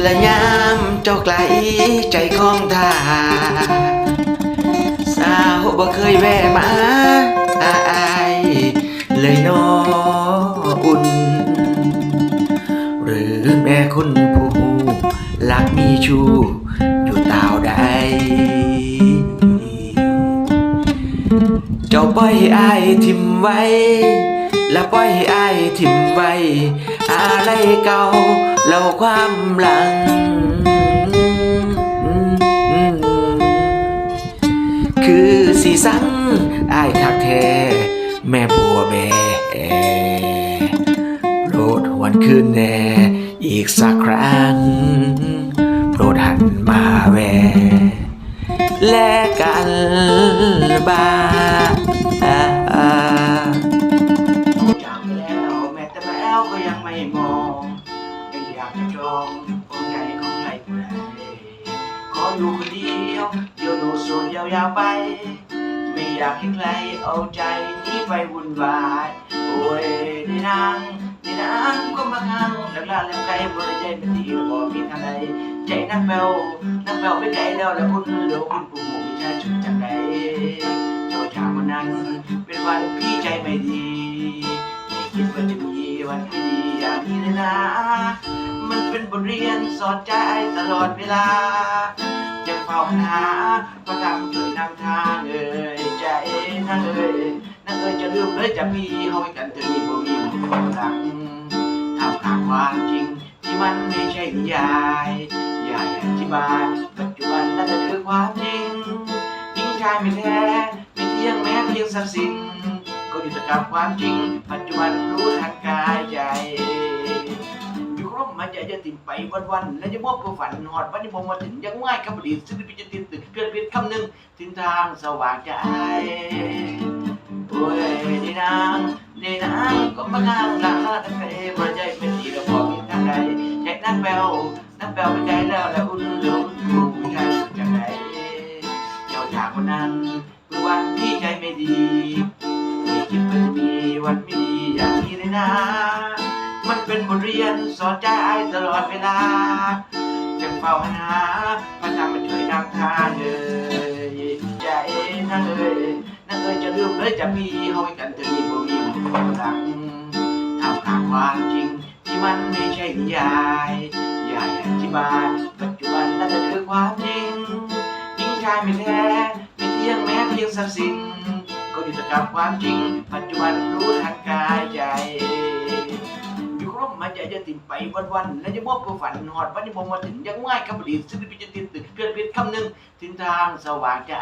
และยามเจ้าไกลใจของทาสาวบ่เคยแวะมาอายเลยนออุ่น หรือแม่คนผู้รักมีชูอยู่ตาวใด เจ้าปล่อยให้อายทิมไว้ และปล่อยให้อายทิมไว้อะไรเก่าเล่าความหลัง คือสีสังอายคักแท้แม่บัวแม่โปรดหวนคืนแน่อีกสักครั้ง โปรดหันมาแว แลกกันบ้าง อยากจะจองหัวใจของใครผู้ใดขออยู่คนเดียวเดี๋ยวดูส่วนยาวๆไป ไม่อยากให้ใครเอาใจนี้ไปวุ่นวายโอ้ยนี่นางนี่นางก็มาข้างหลักลาแล้วใครบริใจเป็นทีบอกมีทางใดใจนักแมวนักแมวไปไกลแล้วแล้วคุณเหลือคุณปู่หมู่มีชาชุดจากไหนเจ้าจากวันนั้นเป็นวันพี่ใจไม่ดีไม่คิดว่าจะมีวันที่ดีอย่างนี้เลยนะ ทเรียนสอนใจตลอดเวลา จะเฝ้าหาก็ทำช่วยนำทางเอ่ยใจนั่งเอ่ยนั่งเอ่ยจะลืมเลยจะพี่เฮากันถึงนี้บ่มีความหลังทำข่าวความจริงที่มันไม่ใช่นิยายอยาอธิบายปัจจุบันนั่นคือความจริงหญิงชายไม่แท้ไม่เที่ยงแม้เพียงทรัพย์สินก็อยู่กับความจริง ปัจจุบันรู้ทางกายใจ อย่าจจะติ่มไปวันๆและจะมอบผู้ฝันหอดวันที่ผมมาถึงยังง่ายกับดีซึ่งพิจติดตึกเกิดเป็นคำหนึ่งถึงทางสว่างใจโอ้ยนี่นางนี่นางก็มาข้างหลังแล้วแต่เพใจเป็นดีแล้วพอมีทางใดใจนั่งแปวนั่งแปวไปใจแล้วแล้วอุ่นเหลืออุ่นกูผู้ายสุดจากไหนเจ้าจากคนนั้นคือวันที่ใจไม่ดีไม่คิดว่าจะมีวันไม่ดีอย่างนี้เลยนะ เป็นบทเรียนสอนใจตลอดเวลาจะเฝ้าหาพระธรรมมาช่วยนำทางเอ่ยใจนั่งเอ่ยนั่งเอ่ยจะลืมเลยจะมีเฮาให้กันถึงนี้บ่มีความหลังทำข่าวความจริงที่มันไม่ใช่นิยายอยาอธิบายปัจจุบันนั่นคือความจริงหญิงชายไม่แท้ไม่เที่ยงแม้เพียงทรัพย์สินก็อยู่กับความจริง ปัจจุบันรู้ทางกายใจ จะติ่มไปวันๆและจะมอบผู้ฝันหอดวันที่ผมมาถึงยังง่ายกับดีซึ่งพิจติดตึกเพื่อนเป็นคำหนึ่งถึงทางสว่างใจ